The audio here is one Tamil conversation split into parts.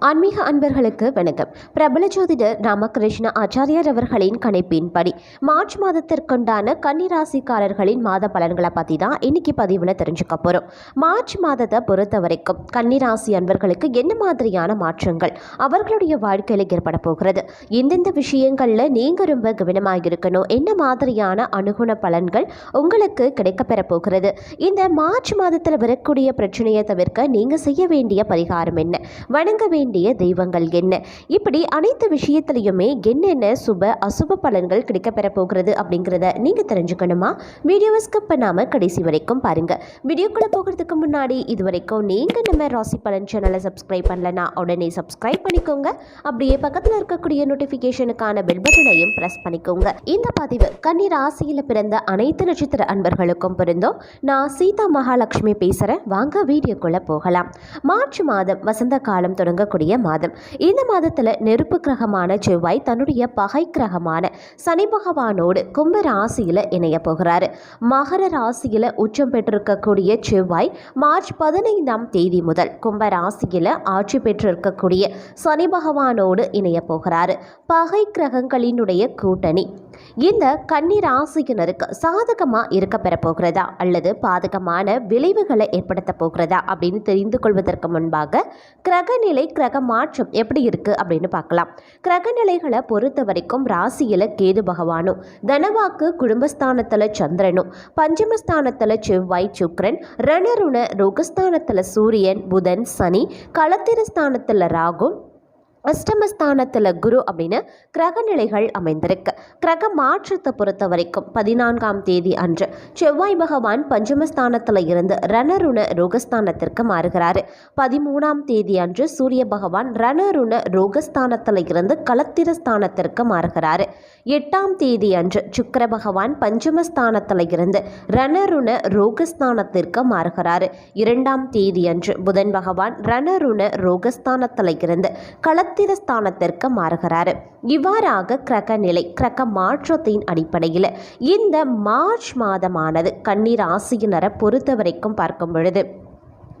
ஆன்மீக அன்பர்களுக்கு வணக்கம். பிரபல ஜோதிடர் ராமகிருஷ்ண ஆச்சாரியார் அவர்களின் கணிப்பின்படி மார்ச் மாதத்திற்குண்டான கன்னிராசிக்காரர்களின் மாத பலன்களை பற்றி தான் இன்னைக்கு பதிவில் தெரிஞ்சுக்க போகிறோம் மார்ச் மாதத்தை பொறுத்த வரைக்கும் கன்னிராசி அன்பர்களுக்கு என்ன மாதிரியான மாற்றங்கள் அவர்களுடைய வாழ்க்கையில் ஏற்பட போகிறது? எந்தெந்த விஷயங்களில் நீங்கள் ரொம்ப கவனமாக இருக்கணும்? என்ன மாதிரியான அணுகுண பலன்கள் உங்களுக்கு கிடைக்கப்பெற போகிறது? இந்த மார்ச் மாதத்தில் வரக்கூடிய பிரச்சனையை தவிர்க்க நீங்கள் செய்ய வேண்டிய பரிகாரம் என்ன? வணங்க வேண்டிய வேண்டிய தெய்வங்கள் என்ன? இப்படி அனைத்து விஷயத்துலையுமே என்னென்ன சுப அசுப பலன்கள் கிடைக்கப்பெற போகிறது அப்படிங்கிறத நீங்கள் தெரிஞ்சுக்கணுமா? வீடியோவை ஸ்கிப் பண்ணாமல் கடைசி வரைக்கும் பாருங்கள் வீடியோக்குள்ளே போகிறதுக்கு முன்னாடி இது வரைக்கும் நீங்கள் நம்ம ராசி பலன் சேனலை சப்ஸ்கிரைப் பண்ணலனா உடனே சப்ஸ்கிரைப் பண்ணிக்கோங்க. அப்படியே பக்கத்தில் இருக்கக்கூடிய நோட்டிஃபிகேஷனுக்கான பெல் பட்டனையும் ப்ரெஸ் பண்ணிக்கோங்க. இந்த பதிவு கன்னி ராசியில் பிறந்த அனைத்து நட்சத்திர அன்பர்களுக்கும் பொருந்தும். நான் சீதா மகாலட்சுமி பேசுகிறேன் வாங்க வீடியோக்குள்ளே போகலாம். மார்ச் மாதம் வசந்த காலம் தொடங்க வரக்கூடிய மாதம். இந்த மாதத்தில் நெருப்பு கிரகமான செவ்வாய் தன்னுடைய பகை கிரகமான சனி பகவானோடு கும்ப ராசியில் இணைய போகிறாரு. மகர ராசியில் உச்சம் பெற்றிருக்கக்கூடிய செவ்வாய் மார்ச் பதினைந்தாம் தேதி முதல் கும்ப ராசியில் ஆட்சி பெற்றிருக்கக்கூடிய சனி பகவானோடு இணைய போகிறாரு. பகை கிரகங்களினுடைய கூட்டணி இந்த கன்னி ராசியினருக்கு சாதகமாக இருக்க போகிறதா அல்லது பாதகமான விளைவுகளை ஏற்படுத்த போகிறதா அப்படின்னு தெரிந்து கொள்வதற்கு முன்பாக கிரகநிலை கிரக மாற்றம் எப்படி இருக்கு அப்படின்னு பார்க்கலாம். கிரக நிலைகளை பொறுத்த வரைக்கும் ராசியில் கேது பகவானும் தனவாக்கு குடும்பஸ்தானத்தில் சந்திரனும் பஞ்சமஸ்தானத்தில் செவ்வாய் சுக்ரன் ரணருண ரோகஸ்தானத்தில் சூரியன் புதன் சனி களத்திரஸ்தானத்தில் ராகு அஷ்டமஸ்தானத்தில் குரு அப்படின்னு கிரக நிலைகள் அமைந்திருக்கு. கிரக மாற்றத்தை பொறுத்த வரைக்கும் பதினான்காம் தேதி அன்று செவ்வாய் பகவான் பஞ்சமஸ்தானத்தில் இருந்து ரணருண ரோகஸ்தானத்திற்கு மாறுகிறாரு. பதிமூணாம் தேதி அன்று சூரிய பகவான் ரணருண ரோகஸ்தானத்தில் இருந்து களத்திரஸ்தானத்திற்கு மாறுகிறாரு. எட்டாம் தேதி அன்று சுக்கர பகவான் பஞ்சமஸ்தானத்தில் இருந்து ரணருண ரோகஸ்தானத்திற்கு மாறுகிறாரு. இரண்டாம் தேதி அன்று புதன் பகவான் ரணருண ரோகஸ்தானத்தில் இருந்து களத்திரஸ்தானத்திற்கு மாறுகிறாரு. இவ்வாறாக கிரக நிலை கிரக மாற்றத்தின் அடிப்படையில் இந்த மார்ச் மாதமானது கண்ணீர் ஆசியினரை பொறுத்த வரைக்கும் பார்க்கும் பொழுது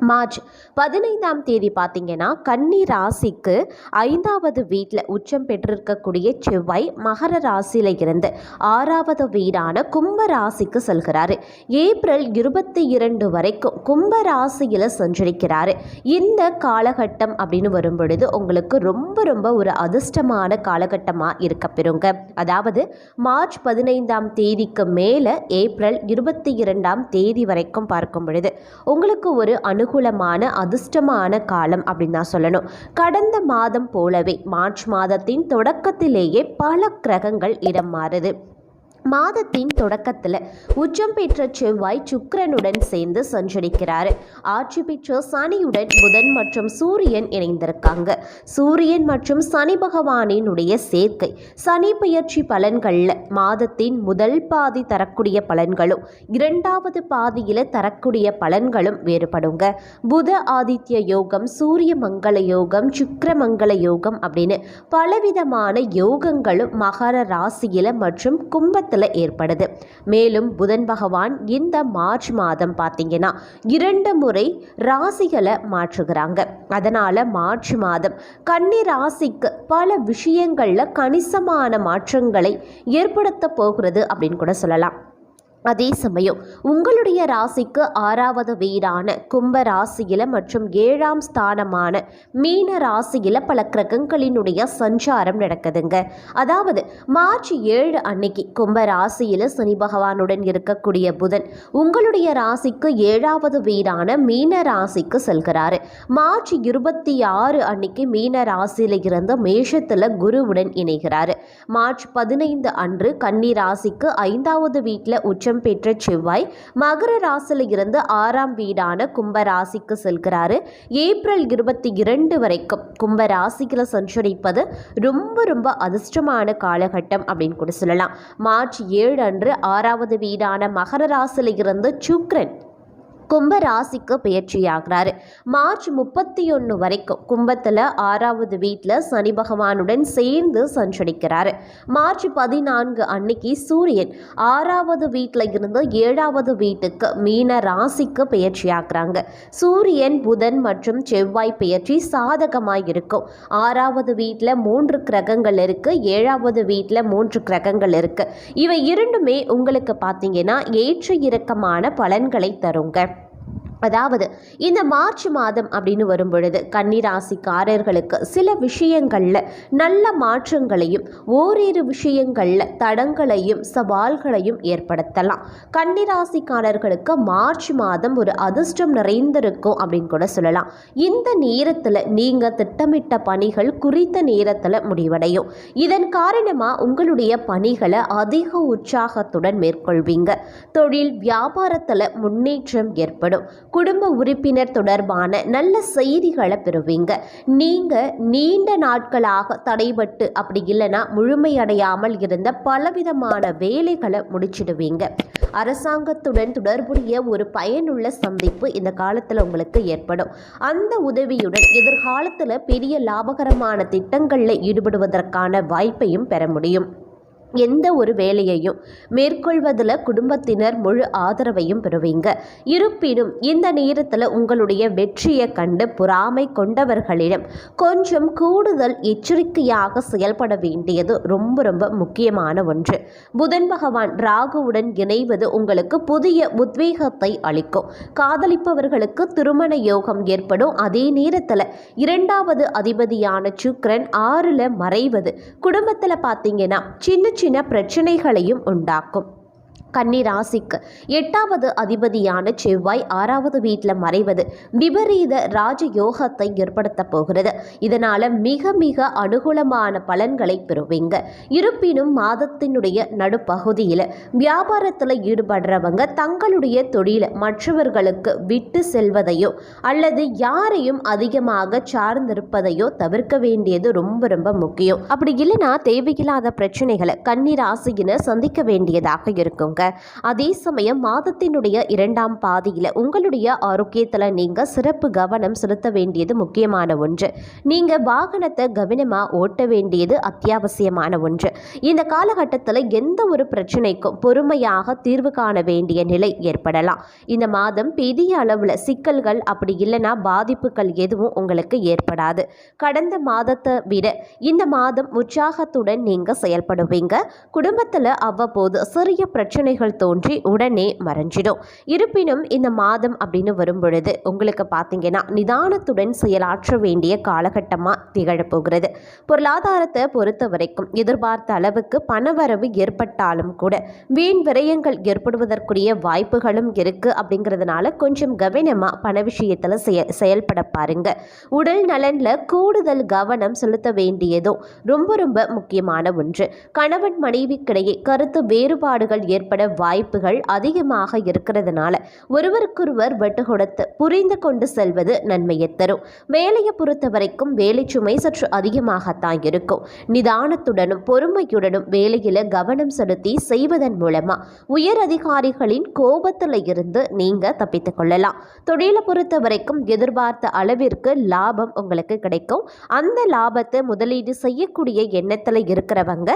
மார்ச் பதினைந்தாம் தேதி பார்த்தீங்கன்னா கன்னி ராசிக்கு ஐந்தாவது வீட்டில் உச்சம் பெற்றிருக்கக்கூடிய செவ்வாய் மகர ராசியில் இருந்து ஆறாவது வீடான கும்ப ராசிக்கு செல்கிறாரு. ஏப்ரல் இருபத்தி இரண்டு வரைக்கும் கும்ப ராசியில் சஞ்சரிக்கிறாரு. இந்த காலகட்டம் அப்படின்னு வரும்பொழுது உங்களுக்கு ரொம்ப ரொம்ப ஒரு அதிர்ஷ்டமான காலகட்டமாக இருக்க பெறுங்க. அதாவது மார்ச் பதினைந்தாம் தேதிக்கு மேலே ஏப்ரல் இருபத்தி இரண்டாம் தேதி வரைக்கும் பார்க்கும் பொழுது உங்களுக்கு ஒரு அனுகூலமான அதிர்ஷ்டமான காலம் அப்படின்னு தான் சொல்லணும். கடந்த மாதம் போலவே மார்ச் மாதத்தின் தொடக்கத்திலேயே பல கிரகங்கள் இடம் மாறுது. மாதத்தின் தொடக்கத்தில் உச்சம் பெற்ற செவ்வாய் சுக்கிரனுடன் சேர்ந்து சஞ்சரிக்கிறார். ஆட்சி பெற்ற சனியுடன் புதன் மற்றும் சூரியன் இணைந்திருக்காங்க. சூரியன் மற்றும் சனி பகவானினுடைய சேர்க்கை. சனி பயிற்சி பலன்களில் மாதத்தின் முதல் பாதி தரக்கூடிய பலன்களும் இரண்டாவது பாதியில் தரக்கூடிய பலன்களும் வேறுபடுங்க. புத ஆதித்ய யோகம் சூரிய மங்கள யோகம் சுக்கிர மங்கள யோகம் அப்படின்னு பலவிதமான யோகங்களும் மகர ராசியில் மற்றும் கும்பத்தில் ஏற்படுது. மேலும் புதன் பகவான் இந்த மார்ச் மாதம் பார்த்தீங்கன்னா இரண்டு முறை ராசிகளை மாற்றுகிறாங்க. அதனால் மார்ச் மாதம் கன்னி ராசிக்கு பல விஷயங்களில் கணிசமான மாற்றங்களை ஏற்படுத்த போகிறது அப்படின்னு கூட சொல்லலாம். அதே சமயம் உங்களுடைய ராசிக்கு ஆறாவது வீடான கும்ப ராசியில் மற்றும் ஏழாம் ஸ்தானமான மீன ராசியில் பல கிரகங்களினுடைய சஞ்சாரம் நடக்குதுங்க. அதாவது மார்ச் ஏழு அன்னைக்கு கும்ப ராசியில சனி பகவானுடன் இருக்கக்கூடிய புதன் உங்களுடைய ராசிக்கு ஏழாவது வீடான மீன ராசிக்கு செல்கிறாரு. மார்ச் இருபத்தி ஆறு அன்னைக்கு மீன ராசியில இருந்து மேஷத்தில் குருவுடன் இணைகிறாரு. மார்ச் பதினைந்து அன்று கன்னி ராசிக்கு ஐந்தாவது வீட்டில் உச்சம் பெற்ற செவ்வாய் மகர ராசியில் இருந்து ஆறாம் வீடான கும்ப ராசிக்கு செல்கிறாரு. ஏப்ரல் இருபத்தி இரண்டு வரைக்கும் கும்ப சஞ்சரிப்பது ரொம்ப ரொம்ப அதிர்ஷ்டமான காலகட்டம் அப்படின்னு கூட சொல்லலாம். மார்ச் ஏழு அன்று ஆறாவது வீடான மகர ராசியில் இருந்து சுக்ரன் கும்ப ராசிக்கு பயிற்சியாகிறாரு மார்ச் முப்பத்தி ஒன்று வரைக்கும் கும்பத்தில் ஆறாவது வீட்டில் சனி பகவானுடன் சேர்ந்து சஞ்சரிக்கிறாரு. மார்ச் பதினான்கு அன்னைக்கு சூரியன் ஆறாவது வீட்டில் இருந்து ஏழாவது வீட்டுக்கு மீன ராசிக்கு பயிற்சியாகிறாங்க சூரியன் புதன் மற்றும் செவ்வாய் பயிற்சி சாதகமாக இருக்கும் ஆறாவது வீட்டில் மூன்று கிரகங்கள் இருக்கு ஏழாவது வீட்டில் மூன்று கிரகங்கள் இருக்கு. இவை இரண்டுமே உங்களுக்கு பார்த்தீங்கன்னா ஏற்ற இறக்கமான பலன்களை தருங்க. அதாவது இந்த மார்ச் மாதம் அப்படின்னு வரும் பொழுது கன்னிராசிக்காரர்களுக்கு சில விஷயங்களில் நல்ல மாற்றங்களையும் ஓரிரு விஷயங்களில் தடங்களையும் சவால்களையும் ஏற்படுத்தலாம். கன்னிராசிக்காரர்களுக்கு மார்ச் மாதம் ஒரு அதிர்ஷ்டம் நிறைந்திருக்கும் அப்படின்னு கூட சொல்லலாம். இந்த நேரத்தில் நீங்கள் திட்டமிட்ட பணிகள் குறித்த நேரத்தில் முடிவடையும். இதன் காரணமாக உங்களுடைய பணிகளை அதிக உற்சாகத்துடன் மேற்கொள்வீங்க. தொழில் வியாபாரத்தில் முன்னேற்றம் ஏற்படும். குடும்ப உறுப்பினர் தொடர்பான நல்ல செய்திகளை பெறுவீங்க. நீங்கள் நீண்ட நாட்களாக தடைபட்டு அப்படி இல்லைன்னா முழுமையடையாமல் இருந்த பலவிதமான வேலைகளை முடிச்சிடுவீங்க. அரசாங்கத்துடன் தொடர்புடைய ஒரு பயனுள்ள சந்திப்பு இந்த காலத்தில் உங்களுக்கு ஏற்படும். அந்த உதவியுடன் எதிர்காலத்தில் பெரிய லாபகரமான திட்டங்களில் ஈடுபடுவதற்கான வாய்ப்பையும் பெற முடியும். எந்த ஒரு வேலையையும் மேற்கொள்வதில் குடும்பத்தினர் முழு ஆதரவையும் பெறுவீங்க. இருப்பினும் இந்த நேரத்தில் உங்களுடைய வெற்றியை கண்டு பொறாமை கொண்டவர்களிடம் கொஞ்சம் கூடுதல் எச்சரிக்கையாக செயல்பட வேண்டியது ரொம்ப ரொம்ப முக்கியமான ஒன்று. புதன் பகவான் ராகுவுடன் இணைவது உங்களுக்கு புதிய உத்வேகத்தை அளிக்கும். காதலிப்பவர்களுக்கு திருமண யோகம் ஏற்படும். அதே நேரத்தில் இரண்டாவது அதிபதியான சுக்ரன் ஆறில் மறைவது. குடும்பத்தில் பார்த்தீங்கன்னா சின்ன சின்ன பிரச்சனைகளையும் உண்டாக்கும் கன்னி ராசிக்கு எட்டாவது அதிபதியான செவ்வாய் ஆறாவது வீட்டில் மறைவது விபரீத ராஜயோகத்தை ஏற்படுத்த போகிறது. இதனால மிக மிக அனுகூலமான பலன்களை பெறுவீங்க. இருப்பினும் மாதத்தினுடைய நடுப்பகுதியில் வியாபாரத்தில் ஈடுபடுறவங்க தங்களுடைய தொழிலை மற்றவர்களுக்கு விட்டு செல்வதையோ அல்லது யாரையும் அதிகமாக சார்ந்திருப்பதையோ தவிர்க்க வேண்டியது ரொம்ப ரொம்ப முக்கியம். அப்படி இல்லைன்னா தேவையில்லாத பிரச்சனைகளை கன்னி ராசியினர் சந்திக்க வேண்டியதாக இருக்கும். இருக்குங்க அதே சமயம் மாதத்தினுடைய இரண்டாம் பாதியில் உங்களுடைய ஆரோக்கியத்தில் நீங்கள் சிறப்பு கவனம் செலுத்த வேண்டியது முக்கியமான ஒன்று. நீங்கள் வாகனத்தை கவனமாக ஓட்ட வேண்டியது அத்தியாவசியமான ஒன்று. இந்த காலகட்டத்தில் எந்த ஒரு பிரச்சனைக்கும் பொறுமையாக தீர்வு காண வேண்டிய நிலை ஏற்படலாம். இந்த மாதம் பெரிய அளவில் சிக்கல்கள் அப்படி இல்லைன்னா பாதிப்புகள் எதுவும் உங்களுக்கு ஏற்படாது. கடந்த மாதத்தை விட இந்த மாதம் உற்சாகத்துடன் நீங்கள் செயல்படுவீங்க. குடும்பத்தில் அவ்வப்போது சிறிய பிரச்சனை யோசனைகள் தோன்றி உடனே மறைஞ்சிடும். இருப்பினும் இந்த மாதம் அப்படின்னு வரும்பொழுது உங்களுக்கு பார்த்தீங்கன்னா நிதானத்துடன் செயலாற்ற வேண்டிய காலகட்டமாக திகழப்போகிறது. பொருளாதாரத்தை பொறுத்த வரைக்கும் எதிர்பார்த்த அளவுக்கு பணவரவு ஏற்பட்டாலும் கூட வீண் விரயங்கள் ஏற்படுவதற்குரிய வாய்ப்புகளும் இருக்கு அப்படிங்கிறதுனால கொஞ்சம் கவனமாக பண விஷயத்தில் செய செயல்பட பாருங்க. உடல் நலனில் கூடுதல் கவனம் செலுத்த வேண்டியதும் ரொம்ப ரொம்ப முக்கியமான ஒன்று. கணவன் மனைவிக்கிடையே கருத்து வேறுபாடுகள் ஏற்பட ஏற்பட வாய்ப்புகள் அதிகமாக இருக்கிறதுனால ஒருவருக்கொருவர் வெட்டு கொடுத்து புரிந்து கொண்டு செல்வது நன்மையை தரும். வேலையை பொறுத்த வரைக்கும் வேலை சுமை சற்று அதிகமாகத்தான் இருக்கும். நிதானத்துடனும் பொறுமையுடனும் வேலையில கவனம் செலுத்தி செய்வதன் மூலமா உயர் அதிகாரிகளின் கோபத்தில் இருந்து நீங்க தப்பித்துக் கொள்ளலாம். தொழிலை பொறுத்த வரைக்கும் எதிர்பார்த்த அளவிற்கு லாபம் உங்களுக்கு கிடைக்கும். அந்த லாபத்தை முதலீடு செய்யக்கூடிய எண்ணத்தில் இருக்கிறவங்க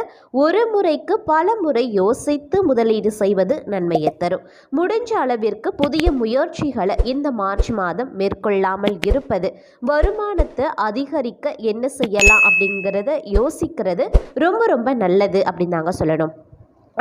ஒரு முறைக்கு பல முறை யோசித்து முதலீடு செய்வது நன்மையை தரும். முடிஞ்ச அளவிற்கு புதிய முயற்சிகளை இந்த மார்ச் மாதம் மேற்கொள்ளாமல் இருப்பது வருமானத்தை அதிகரிக்க என்ன செய்யலாம் அப்படிங்கிறத யோசிக்கிறது ரொம்ப ரொம்ப நல்லது அப்படின்னு நாங்கள் சொல்லணும்.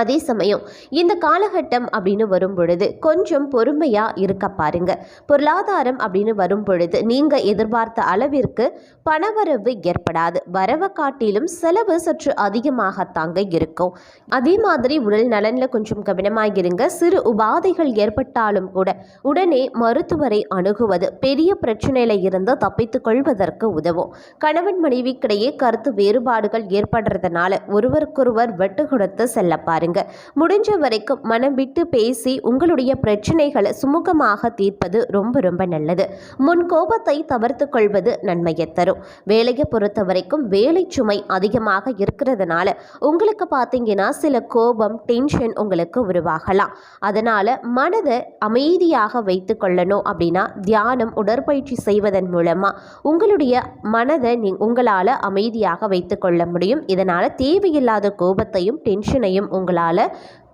அதே சமயம் இந்த காலகட்டம் அப்படின்னு வரும் பொழுது கொஞ்சம் பொறுமையாக இருக்க பாருங்க. பொருளாதாரம் அப்படின்னு வரும் பொழுது நீங்கள் எதிர்பார்த்த அளவிற்கு பணவரவு ஏற்படாது. வரவை காட்டிலும் செலவு சற்று அதிகமாகத்தாங்க இருக்கும். அதே மாதிரி உடல் நலனில் கொஞ்சம் கவனமாக இருங்க. சிறு உபாதைகள் ஏற்பட்டாலும் கூட உடனே மருத்துவரை அணுகுவது பெரிய பிரச்சனையில் இருந்து தப்பித்துக் கொள்வதற்கு உதவும். கணவன் மனைவிக்கிடையே கருத்து வேறுபாடுகள் ஏற்படுறதுனால ஒருவருக்கொருவர் வெட்டு கொடுத்து செல்ல பாருங்க. பாருங்க முடிஞ்ச வரைக்கும் மனம் விட்டு பேசி உங்களுடைய பிரச்சனைகளை சுமூகமாக தீர்ப்பது ரொம்ப ரொம்ப நல்லது. முன் கோபத்தை தவிர்த்து கொள்வது நன்மையை தரும். வேலையை பொறுத்த வரைக்கும் வேலை சுமை அதிகமாக இருக்கிறதுனால உங்களுக்கு பார்த்தீங்கன்னா சில கோபம் டென்ஷன் உங்களுக்கு உருவாகலாம். அதனால் மனதை அமைதியாக வைத்து கொள்ளணும் அப்படின்னா தியானம் உடற்பயிற்சி செய்வதன் மூலமாக உங்களுடைய மனதை நீ உங்களால் அமைதியாக வைத்து கொள்ள முடியும். இதனால் தேவையில்லாத கோபத்தையும் டென்ஷனையும் உங்களால்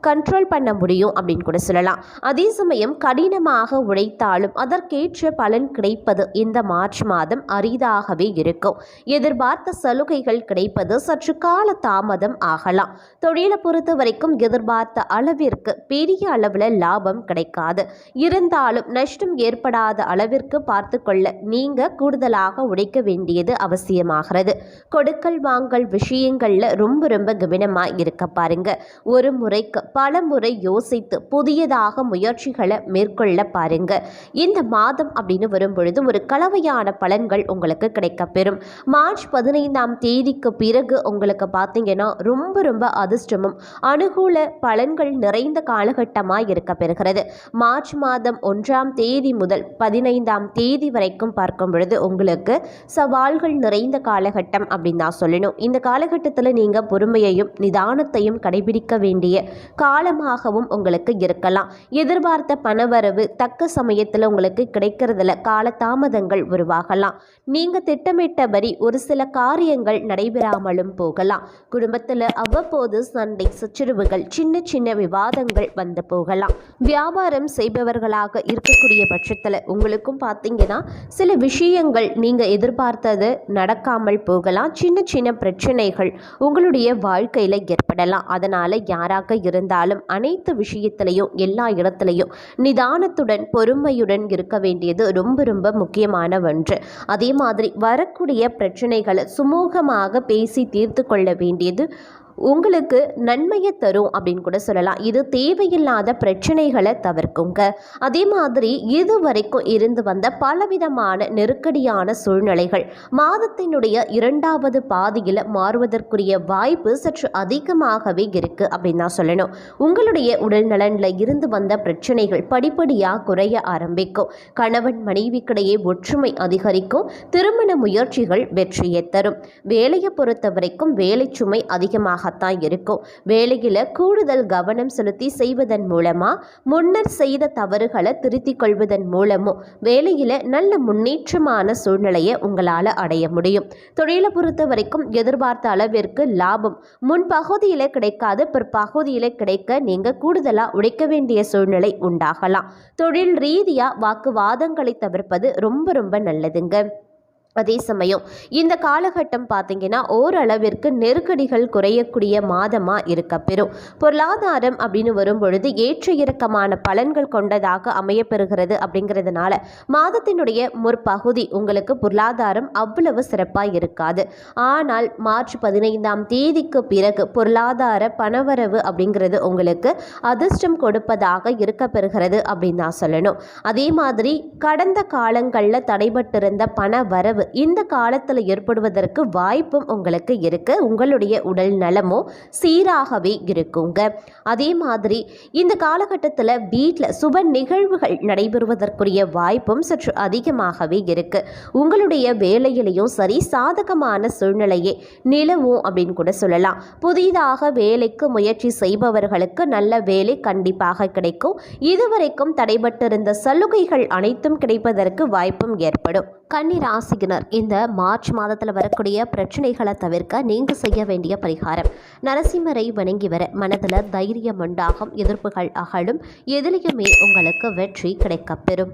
கண்ட்ரோல் பண்ண முடியும் அப்படின்னு கூட சொல்லலாம். அதே சமயம் கடினமாக உழைத்தாலும் அதற்கேற்ற பலன் கிடைப்பது இந்த மார்ச் மாதம் அரிதாகவே இருக்கும். எதிர்பார்த்த சலுகைகள் கிடைப்பது சற்று கால தாமதம் ஆகலாம். தொழிலை பொறுத்த வரைக்கும் எதிர்பார்த்த அளவிற்கு பெரிய அளவில் லாபம் கிடைக்காது. இருந்தாலும் நஷ்டம் ஏற்படாத அளவிற்கு பார்த்து கொள்ள நீங்க கூடுதலாக உடைக்க வேண்டியது அவசியமாகிறது. கொடுக்கல் வாங்கல் விஷயங்களில் ரொம்ப ரொம்ப கவனமாக இருக்க பாருங்க. ஒரு முறைக்கு பல முறை யோசித்து புதியதாக முயற்சிகளை மேற்கொள்ள பாருங்க. இந்த மாதம் அப்படின்னு வரும்பொழுது ஒரு கலவையான பலன்கள் உங்களுக்கு கிடைக்கப்பெறும். மார்ச் பதினைந்தாம் தேதிக்கு பிறகு உங்களுக்கு பார்த்தீங்கன்னா ரொம்ப ரொம்ப அதிர்ஷ்டமும் அனுகூல பலன்கள் நிறைந்த காலகட்டமாக இருக்க பெறுகிறது மார்ச் மாதம் ஒன்றாம் தேதி முதல் பதினைந்தாம் தேதி வரைக்கும் பார்க்கும் பொழுது உங்களுக்கு சவால்கள் நிறைந்த காலகட்டம் அப்படின்னு தான் சொல்லணும். இந்த காலகட்டத்தில் நீங்கள் பொறுமையையும் நிதானத்தையும் கடைபிடிக்க வேண்டிய காலமாகவும் உங்களுக்கு இருக்கலாம். எதிர்பார்த்த பணவரவு தக்க சமயத்தில் உங்களுக்கு கிடைக்கிறதுல காலதாமதங்கள் உருவாகலாம். நீங்கள் திட்டமிட்டபடி ஒரு சில காரியங்கள் நடைபெறாமலும் போகலாம். குடும்பத்தில் அவ்வப்போது சண்டை சச்சரவுகள் சின்ன சின்ன விவாதங்கள் வந்து போகலாம். வியாபாரம் செய்பவர்களாக இருக்கக்கூடிய பட்சத்தில் உங்களுக்கும் பார்த்தீங்கன்னா சில விஷயங்கள் நீங்கள் எதிர்பார்த்தது நடக்காமல் போகலாம். சின்ன சின்ன பிரச்சனைகள் உங்களுடைய வாழ்க்கையில் ஏற்படலாம். அதனால் யாராக இருந்தாலும் அனைத்து விஷயத்திலையும் எல்லா இடத்துலையும் நிதானத்துடன் பொறுமையுடன் இருக்க வேண்டியது ரொம்ப ரொம்ப முக்கியமான ஒன்று. அதே மாதிரி வரக்கூடிய பிரச்சனைகளை சுமூகமாக பேசி தீர்த்து கொள்ள வேண்டியது உங்களுக்கு நன்மையை தரும் அப்படின்னு கூட சொல்லலாம். இது தேவையில்லாத பிரச்சனைகளை தவிர்க்குங்க. அதே மாதிரி இது வரைக்கும் இருந்து வந்த பலவிதமான நெருக்கடியான சூழ்நிலைகள் மாதத்தினுடைய இரண்டாவது பாதியில் மாறுவதற்குரிய வாய்ப்பு சற்று அதிகமாகவே இருக்குது அப்படின்னு தான் சொல்லணும். உங்களுடைய உடல் நலனில் இருந்து வந்த பிரச்சனைகள் படிப்படியாக குறைய ஆரம்பிக்கும். கணவன் மனைவிக்கிடையே ஒற்றுமை அதிகரிக்கும். திருமண முயற்சிகள் வெற்றியை தரும். வேலையை பொறுத்த வரைக்கும் வேலை சுமை அதிகமாக அதிகமாகத்தான் இருக்கும். வேலையில் கூடுதல் கவனம் செலுத்தி செய்வதன் மூலமாக முன்னர் செய்த தவறுகளை திருத்திக் கொள்வதன் மூலமும் வேலையில் நல்ல முன்னேற்றமான சூழ்நிலையை உங்களால் அடைய முடியும். தொழிலை பொறுத்த வரைக்கும் எதிர்பார்த்த அளவிற்கு லாபம். முன் பகுதியில் கிடைக்காது பிற்பகுதியில் கிடைக்க நீங்கள் கூடுதலாக உழைக்க வேண்டிய சூழ்நிலை உண்டாகலாம். தொழில் ரீதியாக வாக்குவாதங்களை தவிர்ப்பது ரொம்ப ரொம்ப நல்லதுங்க. அதே சமயம் இந்த காலகட்டம் பார்த்தீங்கன்னா ஓரளவிற்கு நெருக்கடிகள் குறையக்கூடிய மாதமாக இருக்க பெறும். பொருளாதாரம் அப்படின்னு வரும்பொழுது ஏற்ற இறக்கமான பலன்கள் கொண்டதாக அமையப்பெறுகிறது அப்படிங்கிறதுனால மாதத்தினுடைய முற்பகுதி உங்களுக்கு பொருளாதாரம் அவ்வளவு சிறப்பாக இருக்காது. ஆனால் மார்ச் பதினைந்தாம் தேதிக்கு பிறகு பொருளாதார பணவரவு அப்படிங்கிறது உங்களுக்கு அதிர்ஷ்டம் கொடுப்பதாக இருக்க பெறுகிறது அப்படின்னு தான் சொல்லணும். அதே மாதிரி கடந்த காலங்களில் தடைபட்டிருந்த பண வரவு இந்த காலத்தில் ஏற்படுவதற்கு வாய்ப்பும் உங்களுக்கு இருக்குது உங்களுடைய உடல் நலமும் சீராகவே இருக்குங்க. அதே மாதிரி இந்த காலகட்டத்தில் வீட்டில் சுப நிகழ்வுகள் நடைபெறுவதற்குரிய வாய்ப்பும் சற்று அதிகமாகவே இருக்குது உங்களுடைய வேலையிலையும் சரி சாதகமான சூழ்நிலையே நிலவும் அப்படின்னு கூட சொல்லலாம். புதிதாக வேலைக்கு முயற்சி செய்பவர்களுக்கு நல்ல வேலை கண்டிப்பாக கிடைக்கும். இதுவரைக்கும் தடைபட்டிருந்த சலுகைகள் அனைத்தும் கிடைப்பதற்கு வாய்ப்பும் ஏற்படும். கன்னி ராசியினர் இந்த மார்ச் மாதத்தில் வரக்கூடிய பிரச்சனைகளை தவிர்க்க நீங்கள் செய்ய வேண்டிய பரிகாரம். நரசிம்மரை வணங்கி வர மனதில் தைரியம் உண்டாகும். எதிர்ப்புகள் அகலும். எதிலையுமே உங்களுக்கு வெற்றி கிடைக்கப்பெறும்.